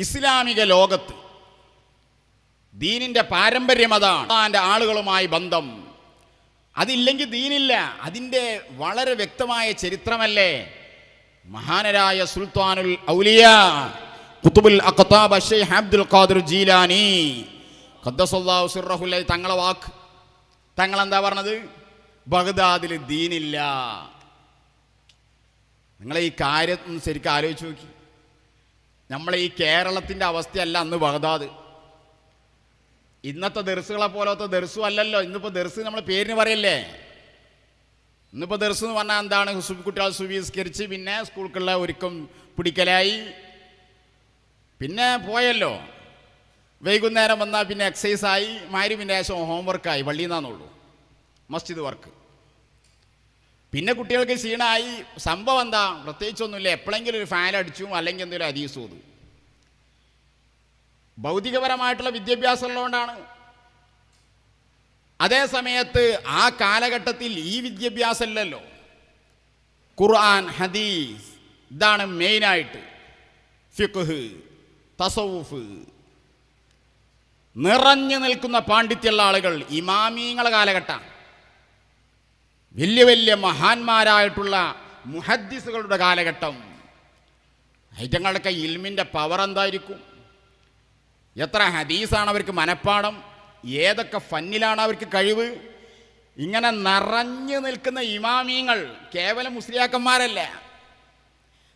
ഇസ്ലാമിക ലോകത്ത് ദീനിന്റെ പാരമ്പര്യം അതാണ്. അതിന്റെ ആളുകളുമായി ബന്ധം. അതില്ലെങ്കിൽ ദീനില്ല. അതിന്റെ വളരെ വ്യക്തമായ ചരിത്രമല്ലേ? മഹാനരായ സുൽത്താനുൽ ഔലിയ കുത്തുബുൽ അഖത്താബ് ഷെയ്ഖ് അബ്ദുൽ ഖാദിർ ജീലാനി ഖദ്ദസല്ലാഹു സിർറഹുല്ല തങ്ങളെ വാക്ക്. തങ്ങൾ എന്താ പറഞ്ഞത്? ബഗ്ദാദിൽ ദീനില്ല. നിങ്ങളെ ഈ കാര്യം ശരിക്കും ആലോചിച്ച് നോക്കി. നമ്മളെ ഈ കേരളത്തിന്റെ അവസ്ഥയല്ല അന്ന് ബഗ്ദാദ്. ഇന്നത്തെ ദർസുകളെ പോലത്തെ ദർസും അല്ലല്ലോ. ഇന്നിപ്പോൾ ദർസ് നമ്മൾ പേരിന് പറയല്ലേ? ഇന്നിപ്പോൾ ദർസ് എന്ന് പറഞ്ഞാൽ എന്താണ്? കുട്ടികൾ സുവീസ്കരിച്ച് പിന്നെ സ്കൂൾക്കുള്ള ഒരുക്കം പിടിക്കലായി. പിന്നെ പോയല്ലോ. വൈകുന്നേരം വന്നാൽ പിന്നെ എക്സസൈസായി മാരി പിന്നെ ഹോംവർക്കായി പള്ളിയിൽ മസ്ജിദ് വർക്ക് പിന്നെ കുട്ടികൾക്ക് ക്ഷീണമായി സംഭവം എന്താ? പ്രത്യേകിച്ചൊന്നുമില്ല. എപ്പോഴെങ്കിലും ഒരു ഫാൻ അടിച്ചു അല്ലെങ്കിൽ എന്തെങ്കിലും അരീസ് ഓതു. ഭൗതികപരമായിട്ടുള്ള വിദ്യാഭ്യാസം ഉള്ളതുകൊണ്ടാണ്. അതേ സമയത്ത് ആ കാലഘട്ടത്തിൽ ഈ വിദ്യാഭ്യാസം ഇല്ലല്ലോ. ഖുർആൻ ഹദീസ് ഇതാണ് മെയിനായിട്ട്. ഫിഖ് തസവുഫ് നിറഞ്ഞു നിൽക്കുന്ന പാണ്ഡിത്യമുള്ള ആളുകൾ ഇമാമീങ്ങളെ കാലഘട്ടം വലിയ വലിയ മഹാന്മാരായിട്ടുള്ള മുഹദ്ദിസുകളുടെ കാലഘട്ടം. ഐറ്റങ്ങളൊക്കെ ഇൽമിന്റെ പവർ എന്തായിരിക്കും? എത്ര ഹദീസാണ് അവർക്ക് മനപ്പാടം ഏതൊക്കെ ഫന്നിലാണ് അവർക്ക് കഴിവ്? ഇങ്ങനെ നിറഞ്ഞു നിൽക്കുന്ന ഇമാമീങ്ങൾ കേവലം മുസ്ലിയാക്കന്മാരല്ല?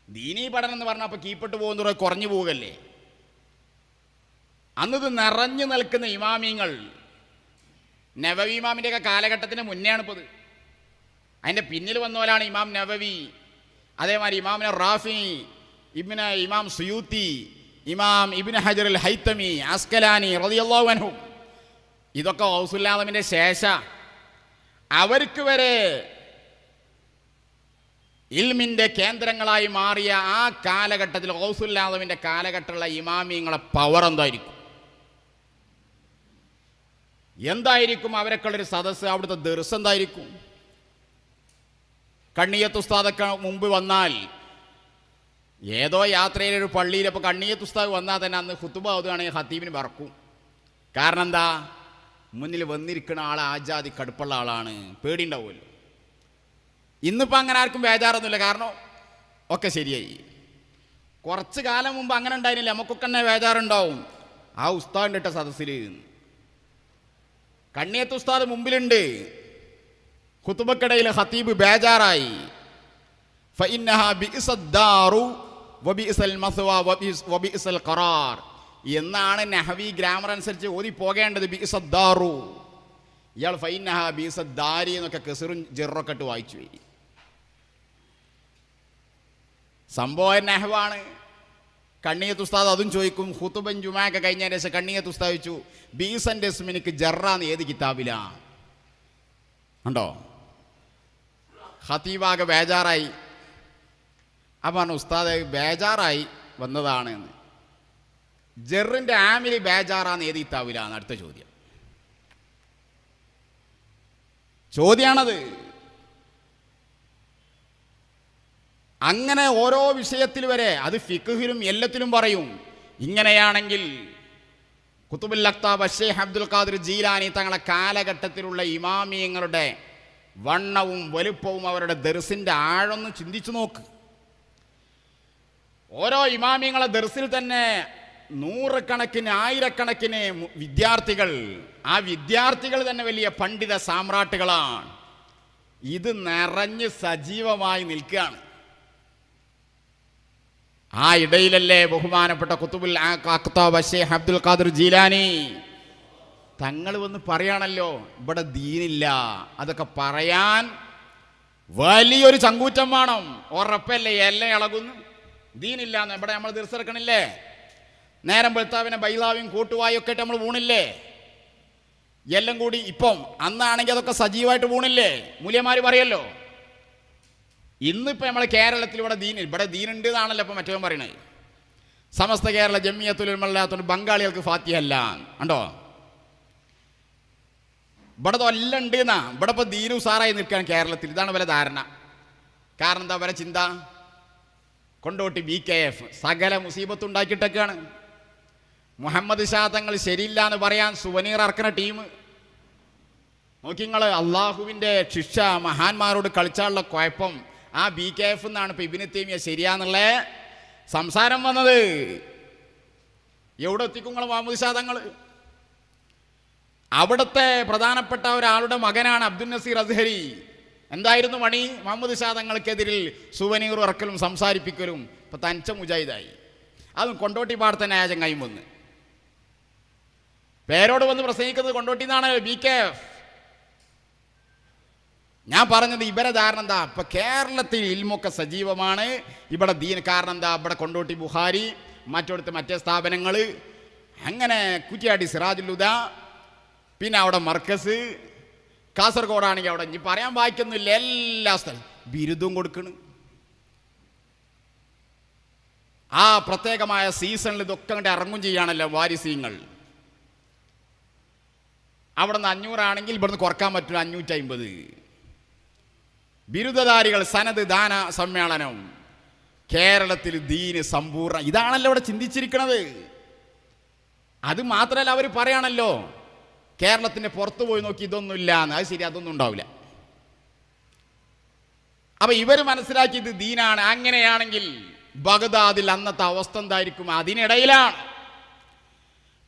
ദീനീ പഠനം എന്ന് പറഞ്ഞാൽ അപ്പോൾ കീപ്പിട്ട് പോകുന്നതോടെ കുറഞ്ഞു പോകല്ലേ? അന്നത് നിറഞ്ഞു നിൽക്കുന്ന ഇമാമിയങ്ങൾ നവവിമാമിന്റെയൊക്കെ കാലഘട്ടത്തിന് മുന്നേ ആണിപ്പോൾ അതിന്റെ പിന്നിൽ വന്നവരാണ് ഇമാം നവവി അതേമാതിരി ഇമാമിനെ റാഫി ഇബിന് ഇമാം സുയൂത്തി ഇമാം ഇബിൻ ഹജർ അൽ ഹൈത്തമി അസ്കലാനി റതിയല്ലാഹു ഇതൊക്കെ ഔസുല്ലാദമിന്റെ ശേഷ. അവർക്ക് വരെ ഇൽമിന്റെ കേന്ദ്രങ്ങളായി മാറിയ ആ കാലഘട്ടത്തിൽ ഔസുല്ലാദമിന്റെ കാലഘട്ടമുള്ള ഇമാമിങ്ങളെ പവർ എന്തായിരിക്കും? എന്തായിരിക്കും അവരൊക്കെയുള്ളൊരു സദസ്സ് അവിടുത്തെ ദർസ് എന്തായിരിക്കും? കണ്ണിയത്ത് ഉസ്താദൊക്കെ മുമ്പ് വന്നാൽ ഏതോ യാത്രയിൽ ഒരു പള്ളിയിൽ അപ്പോൾ കണ്ണിയത്ത് ഉസ്താദ് വന്നാൽ തന്നെ അന്ന് ഹുത്തുബ ഓതുകയാണെങ്കിൽ ഹത്തീബിന് വറക്കും. കാരണം എന്താ? മുന്നിൽ വന്നിരിക്കുന്ന ആൾ ആജാതി കടുപ്പുള്ള ആളാണ്. പേടിയുണ്ടാവുമല്ലോ. ഇന്നിപ്പോൾ അങ്ങനെ ആർക്കും ബേജാറൊന്നുമില്ല. കാരണം ഒക്കെ ശരിയായി. കുറച്ച് കാലം മുമ്പ് അങ്ങനെ ഉണ്ടായിരുന്നില്ല. നമുക്കൊക്കെ തന്നെ വേജാറുണ്ടാവും ആ ഉസ്താദിന്റെ ഇട്ട സദസ്സിൽ കണ്ണിയത്ത് ഉസ്താദ് മുമ്പിലുണ്ട്. ഖുത്തുബക്കിടയിൽ ഹത്തീബ് ബേജാറായി. എന്നാണ് നഹവി ഗ്രാമർ അനുസരിച്ച് ഓതി പോകേണ്ടത് ബിഇസദ്ദാറു ഇയാൾ ഫൈനഹ ബിഇസദ്ദാരി എന്നൊക്കെ കെസറും ജെറൊക്കെ ഇട്ട് വായിച്ചു. പോയി സംഭവം നെഹവാണ്. കണ്ണിയത്ത് ഉസ്താദ് അതും ചോദിക്കും ഹുത്തുബൻ ജുമായൊക്കെ കഴിഞ്ഞതിന് ശേഷം കണ്ണിയത്ത് ഉസ്താദ് ബീസൻ ഡെസ്മിനിക്ക് ജറാന്ന് ഏത് കിതാബിലാണ് ഉണ്ടോ? ഹത്തീബാകെ ബേജാറായി. അപ്പം ഉസ്താദ് ബേജാറായി വന്നതാണ് എന്ന്. ജെറിന്റെ ആമിലി ബേജാറാന്ന് ഏത് എന്ന് അടുത്ത ചോദ്യം. ചോദ്യമാണത് അങ്ങനെ ഓരോ വിഷയത്തിൽ വരെ അത് ഫിഖുഹിലും എല്ലാത്തിലും പറയും. ഇങ്ങനെയാണെങ്കിൽ കുത്തുബുൽ അക്താബ് ഷെയ്ഖ് അബ്ദുൽ ഖാദിർ ജീലാനി തങ്ങളെ കാലഘട്ടത്തിലുള്ള ഇമാമിയങ്ങളുടെ വണ്ണവും വലുപ്പവും അവരുടെ ദർസിന്റെ ആഴൊന്ന് ചിന്തിച്ചു നോക്ക്. ഓരോ ഇമാമിയങ്ങളെ ദർസിൽ തന്നെ നൂറുകണക്കിന് ആയിരക്കണക്കിന് വിദ്യാർത്ഥികൾ. ആ വിദ്യാർത്ഥികൾ തന്നെ വലിയ പണ്ഡിത സാമ്രാട്ടുകളാണ്. ഇത് നിറഞ്ഞ് സജീവമായി നിൽക്കുകയാണ്. ആ ഇടയിലല്ലേ ബഹുമാനപ്പെട്ട കുത്തുബുൽ അബ്ദുൽ ഖാദിർ ജീലാനി തങ്ങൾ വന്ന് പറയാണല്ലോ ഇവിടെ ദീനില്ല. അതൊക്കെ പറയാൻ വലിയൊരു ചങ്കൂറ്റം വേണം. ഉറപ്പല്ലേ? എല്ലാം ഇളകുന്നു. ദീനില്ല എന്ന് ഇവിടെ നമ്മൾ തീർച്ചെടുക്കണില്ലേ നേരം വെളുത്താവിനെ ബൈലാവിയും കൂട്ടുവായൊക്കെ ആയിട്ട് നമ്മൾ ഊണില്ലേ എല്ലാം കൂടി ഇപ്പം അന്നാണെങ്കിൽ അതൊക്കെ സജീവമായിട്ട് ഊണില്ലേ മൂല്യമാര് പറയല്ലോ. ഇന്നിപ്പോൾ നമ്മൾ കേരളത്തിൽ ഇവിടെ ദീൻ ഇവിടെ ദീനുണ്ട് എന്നാണല്ലോ ഇപ്പം മറ്റവൻ പറയണത് സമസ്ത കേരള ജമ്മിയത്തുലമല്ലാത്തോണ്ട് ബംഗാളികൾക്ക് ഫാത്തിയല്ല ഉണ്ടോ ഇവിടെ എല്ലാം ഉണ്ട് എന്നാ. ഇവിടെ ഇപ്പോൾ ദീനു സാറായി നിൽക്കുകയാണ് കേരളത്തിൽ. ഇതാണ് വല്ല ധാരണ. കാരണം എന്താ വരെ ചിന്ത? കൊണ്ടോട്ടി ബി കെ എഫ് സകല മുസീബത്ത് ഉണ്ടാക്കിയിട്ടൊക്കെയാണ്. മുഹമ്മദ് ഷാ തങ്ങൾ ശരിയില്ല എന്ന് പറയാൻ സുവനീർ ഇറക്കുന്ന ടീം. നോക്കി നിങ്ങൾ അള്ളാഹുവിന്റെ ശിക്ഷ മഹാന്മാരോട് കളിച്ചാലുള്ള കുഴപ്പം ആ ബി കെ എഫ് എന്നാണ് ഇപ്പൊ ഇബിന് തീമിയ ശരിയാന്നുള്ള സംസാരം വന്നത്. എവിടെ എത്തിക്കും നിങ്ങൾ മുഹമ്മദ് ഷാ തങ്ങൾ അവിടുത്തെ പ്രധാനപ്പെട്ട ഒരാളുടെ മകനാണ് അബ്ദുൽ നസീർ അസ്ഹരി. എന്തായിരുന്നു മണി? മുഹമ്മദ് ഷാ തങ്ങൾക്കെതിരിൽ സുവനീർ ഇറക്കലും സംസാരിപ്പിക്കലും ഇപ്പൊ തനിച്ച മുജാഹിദായി. അതും കൊണ്ടോട്ടി പാടത്തെ ന്യായം ചങ്ങായും വന്ന്. പേരോട് വന്ന് പ്രസംഗിക്കുന്നത് കൊണ്ടോട്ടി എന്നാണ് ബി കെ എഫ്. ഞാൻ പറഞ്ഞത് ഇവരെ ധാരണ എന്താ? ഇപ്പൊ കേരളത്തിൽ ഇൽമൊക്കെ സജീവമാണ്. ഇവിടെ ദീൻ കാരണം എന്താ? ഇവിടെ കൊണ്ടോട്ടി ബുഹാരി മറ്റോടുത്ത് മറ്റേ സ്ഥാപനങ്ങൾ അങ്ങനെ കുറ്റിയാടി സിറാജുലുദ പിന്നെ അവിടെ മർക്കസ് കാസർഗോഡാണെങ്കിൽ അവിടെ ഇനി പറയാൻ വായിക്കുന്നില്ല എല്ലാ സ്ഥലം ബിരുദവും കൊടുക്കണ്. ആ പ്രത്യേകമായ സീസണിൽ ഇതൊക്കെ അങ്ങോട്ട് ഇറങ്ങും ചെയ്യാണല്ലോ വാരിസീങ്ങൾ അവിടെ നിന്ന് അഞ്ഞൂറാണെങ്കിൽ ഇവിടുന്ന് കുറയ്ക്കാൻ പറ്റും അഞ്ഞൂറ്റി അമ്പത് ബിരുദധാരികൾ സനത് ദാന സമ്മേളനം. കേരളത്തിൽ ദീന് സമ്പൂർണ ഇതാണല്ലോ അവിടെ ചിന്തിച്ചിരിക്കുന്നത് അത് മാത്രമല്ല അവർ പറയാണല്ലോ. കേരളത്തിന്റെ പുറത്ത് പോയി നോക്കി ഇതൊന്നും ഇല്ല എന്ന് അത് ശരി അതൊന്നും ഉണ്ടാവില്ല. അപ്പൊ ഇവർ മനസ്സിലാക്കി ഇത് ദീനാണ്. അങ്ങനെയാണെങ്കിൽ ബഗ്ദാദിൽ അന്നത്തെ അവസ്ഥ എന്തായിരിക്കും? അതിനിടയിലാണ്.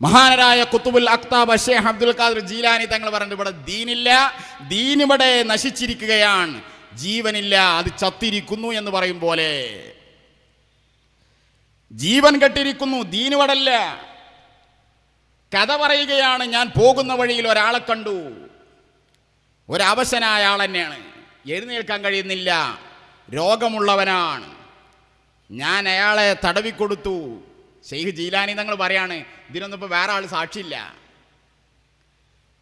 മഹാനരായ കുത്തുബുൽ അക്താബ് ഷേഖ് അബ്ദുൽ ഖാദർ ജീലാനി തങ്ങൾ പറഞ്ഞിട്ട് ഇവിടെ ദീനില്ല ദീനിവിടെ നശിച്ചിരിക്കുകയാണ്. ജീവനില്ല അത് ചത്തിരിക്കുന്നു എന്ന് പറയും പോലെ. ജീവൻ കെട്ടിരിക്കുന്നു ദീൻ ഇവിടല്ല കഥ പറയുകയാണ് ഞാൻ പോകുന്ന വഴിയിൽ ഒരാളെ കണ്ടു. ഒരവശനായ ആൾ തന്നെയാണ്. എഴുന്നേൽക്കാൻ കഴിയുന്നില്ല. രോഗമുള്ളവനാണ്. ഞാൻ അയാളെ തടവിക്കൊടുത്തു. ഷെയ്ഖ് ജീലാനി തങ്ങൾ പറയാണ് ഇതിനൊന്നും ഇപ്പോൾ വേറെ ആൾ സാക്ഷിയില്ല.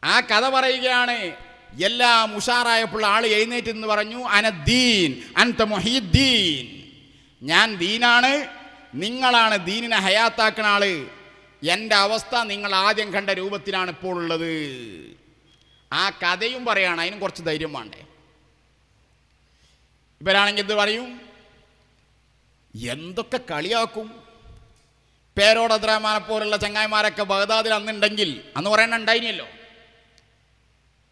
ആ കഥ പറയുകയാണ് എല്ലാം ഉഷാറായപ്പോൾ ആൾ എഴുന്നേറ്റ് എന്ന് പറഞ്ഞു അനദ്ദീൻ അൻത മൊഹീദ്ദീൻ. ഞാൻ ദീനാണ്. നിങ്ങളാണ് ദീനിനെ ഹയാത്താക്കുന്ന ആൾ. എന്റെ അവസ്ഥ നിങ്ങൾ ആദ്യം കണ്ട രൂപത്തിലാണ് ഇപ്പോൾ ഉള്ളത്. ആ കഥയും പറയാണ് അതിനും കുറച്ച് ധൈര്യം വേണ്ടേ? ഇവരാണെങ്കിൽ എന്ത് പറയും? എന്തൊക്കെ കളിയാക്കും? പേരോട് അദ്രഹമാനെ പോലുള്ള ചങ്ങായിമാരൊക്കെ ബഗ്ദാദിൽ അന്നുണ്ടെങ്കിൽ അന്ന് പറയണ ഉണ്ടായിനല്ലോ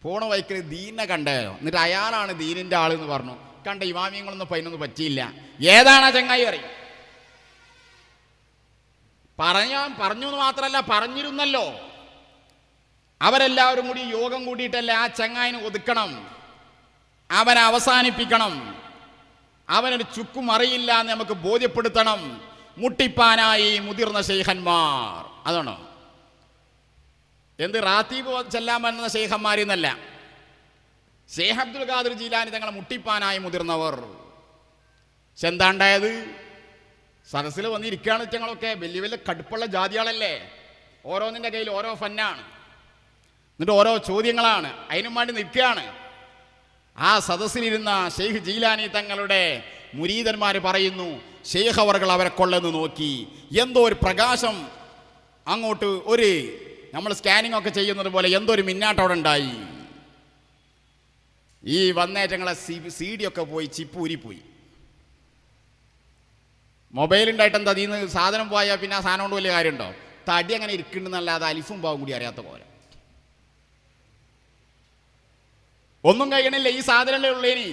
പോണ വൈക്കൽ ദീനെ കണ്ടോ എന്നിട്ട് അയാളാണ് ദീനിന്റെ ആളെന്ന് പറഞ്ഞു. കണ്ട ഇമാമിയങ്ങളൊന്നും പതിനൊന്നും പറ്റിയില്ല. ഏതാണ് ആ ചങ്ങായി പറയും? പറഞ്ഞ പറഞ്ഞു എന്ന് മാത്രമല്ല പറഞ്ഞിരുന്നല്ലോ. അവരെല്ലാവരും കൂടി യോഗം കൂടിയിട്ടല്ലേ ആ ചങ്ങായിനെ ഒതുക്കണം. അവനെ അവസാനിപ്പിക്കണം. അവനൊരു ചുക്കും അറിയില്ല എന്ന് നമുക്ക് ബോധ്യപ്പെടുത്തണം. മുട്ടിപ്പാനായി മുതിർന്ന ശൈഖന്മാർ. അതാണോ? എന്ത് റാത്തീബ് ചെല്ലാൻ വരുന്ന ശൈഖന്മാരിന്നല്ല. ഷെയ്ഖ് അബ്ദുൽ ഖാദർ ജീലാനി തങ്ങളെ മുട്ടിപ്പാനായി മുതിർന്നവർ. പക്ഷെ എന്താ ഉണ്ടായത്? സദസ്സിൽ വന്നിരിക്കുകയാണ് ഞങ്ങളൊക്കെ വലിയ വലിയ കടുപ്പുള്ള ജാതികളല്ലേ ഓരോന്നിന്റെ കയ്യിൽ ഓരോ ഫന്നാണ്. എന്നിട്ട് ഓരോ ചോദ്യങ്ങളാണ്. അതിനും വേണ്ടി നിൽക്കുകയാണ്. ആ സദസ്സിലിരുന്ന ഷെയ്ഖ് ജീലാനി തങ്ങളുടെ മുരീതന്മാർ പറയുന്നു ഷെയ്ഖ് അവർകൾ അവരെ കൊള്ളെന്ന് നോക്കി. എന്തോ ഒരു പ്രകാശം അങ്ങോട്ട് ഒരു നമ്മൾ സ്കാനിംഗ് ഒക്കെ ചെയ്യുന്നത് പോലെ എന്തോ ഒരു മിന്നാട്ടം അവിടെ ഉണ്ടായി. ഈ വന്നേറ്റങ്ങളെ സി സി ഡി ഒക്കെ പോയി ചിപ്പ് ഊരിപ്പോയി മൊബൈൽ ഉണ്ടായിട്ട് എന്താ അതിൽ നിന്ന് സാധനം പോയാൽ പിന്നെ ആ സാധനം കൊണ്ട് വലിയ കാര്യമുണ്ടോ? തടി അങ്ങനെ ഇരിക്കുന്നുണ്ടെന്നല്ലാതെ അലിഫും പാവും കൂടി അറിയാത്ത പോലെ. ഒന്നും കഴിയണില്ല ഈ സാധനമല്ലേ ഉള്ളേനി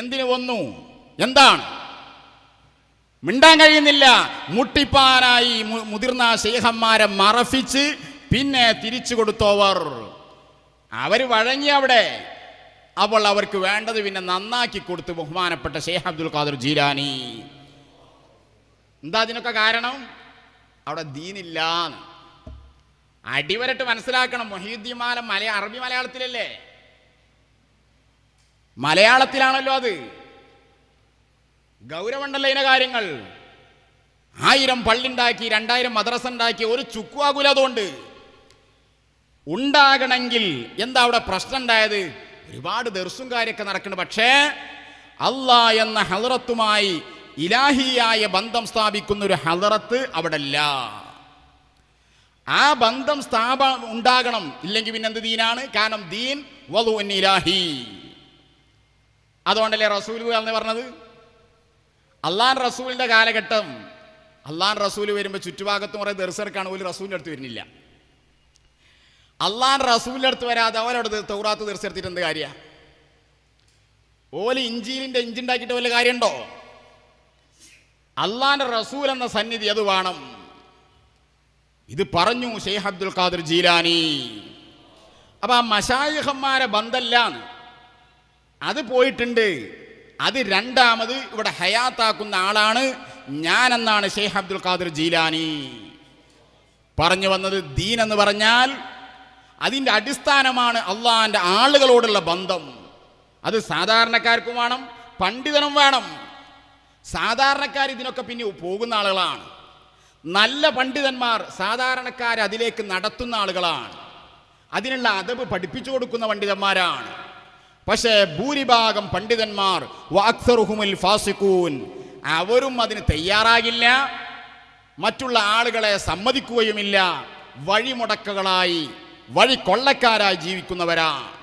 എന്തിനു വന്നു? എന്താണ്? മിണ്ടാൻ കഴിയുന്നില്ല. മുട്ടിപ്പാനായി മുതിർന്ന ശേഖന്മാരെ മറഫിച്ച് പിന്നെ തിരിച്ചു കൊടുത്തോവർ. അവർ വഴങ്ങി അവിടെ. അപ്പോൾ അവർക്ക് വേണ്ടത് പിന്നെ നന്നാക്കി കൊടുത്ത് ബഹുമാനപ്പെട്ട ഷെയ്ഖ് അബ്ദുൽ ഖാദർ ജീലാനി. എന്താ അതിനൊക്കെ കാരണം? അവിടെ ദീനില്ലാന്ന്. അടിവരട്ട് മനസ്സിലാക്കണം. മൊഹീദ്ദിമാല മലയ അറബി മലയാളത്തിലല്ലേ? മലയാളത്തിലാണല്ലോ അത്. ഗൗരവമുണ്ടല്ലോ ഇതിനെ കാര്യങ്ങൾ? ആയിരം പള്ളിണ്ടാക്കി രണ്ടായിരം മദ്രസ ഉണ്ടാക്കി ഒരു ചുക്കുവാകൂല അതുകൊണ്ട്. ഉണ്ടാകണമെങ്കിൽ എന്താ അവിടെ പ്രശ്നം ഉണ്ടായത് ഒരുപാട് ദർസും കാര്യമൊക്കെ നടക്കുന്നുണ്ട്. പക്ഷേ അള്ളാ എന്ന ഹലറത്തുമായി ഇലാഹിയായ ബന്ധം സ്ഥാപിക്കുന്ന ഒരു ഹലറത്ത് അവിടെ അല്ല ആ ബന്ധം സ്ഥാപ ഉണ്ടാകണം. ഇല്ലെങ്കിൽ പിന്നെ എന്ത് ദീനാണ്? കാരണം ദീൻ വധു ഇലാഹി. അതുകൊണ്ടല്ലേ റസൂൽ എന്ന് പറഞ്ഞത്? അള്ളാൻ റസൂലിന്റെ കാലഘട്ടം. അള്ളാൻ റസൂൽ വരുമ്പോൾ ചുറ്റുഭാഗത്തും കുറേ ദർശർക്കാണ് ഒരു റസൂലിന്റെ അടുത്ത് വരുന്നില്ല. അള്ളാൻ റസൂലിന്റെ അടുത്ത് വരാതെ അവരോട് തൗറാത്ത് തീർച്ചെടുത്തിട്ട് എന്ത് കാര്യ? ഓൽ ഇഞ്ചിയിലിന്റെ ഇഞ്ചി ഉണ്ടാക്കിയിട്ട് വല്ല കാര്യമുണ്ടോ? അള്ളാന്റെ റസൂൽ എന്ന സന്നിധി അത് വേണം. ഇത് പറഞ്ഞു ഷെയ്ഖ് അബ്ദുൽ ഖാദിർ ജീലാനി. അപ്പൊ ആ മഷായിഹന്മാരെ ബന്ധല്ലാന്ന്. അത് പോയിട്ടുണ്ട്. അത് രണ്ടാമത് ഇവിടെ ഹയാത്താക്കുന്ന ആളാണ് ഞാൻ എന്നാണ് ഷെയ്ഖ് അബ്ദുൽ ഖാദിർ ജീലാനി. പറഞ്ഞു വന്നത് ദീൻ എന്ന് പറഞ്ഞാൽ അതിന്റെ അടിസ്ഥാനമാണ് അള്ളാഹിന്റെ ആളുകളോടുള്ള ബന്ധം. അത് സാധാരണക്കാർക്കും വേണം പണ്ഡിതനും വേണം. സാധാരണക്കാർ ഇതിനൊക്കെ പിന്നെ പോകുന്ന ആളുകളാണ്. നല്ല പണ്ഡിതന്മാർ സാധാരണക്കാർ അതിലേക്ക് നടത്തുന്ന ആളുകളാണ്. അതിനുള്ള അതവ് പഠിപ്പിച്ചു കൊടുക്കുന്ന പണ്ഡിതന്മാരാണ്. പക്ഷേ ഭൂരിഭാഗം പണ്ഡിതന്മാർ വാക്സറുഹുമുൽ ഫാസിക്കൂൻ അവരും അതിന് തയ്യാറാകില്ല. മറ്റുള്ള ആളുകളെ സമ്മതിക്കുകയുമില്ല. വഴിമുടക്കുകളായി വഴി കൊള്ളക്കാരായി ജീവിക്കുന്നവരാണ്.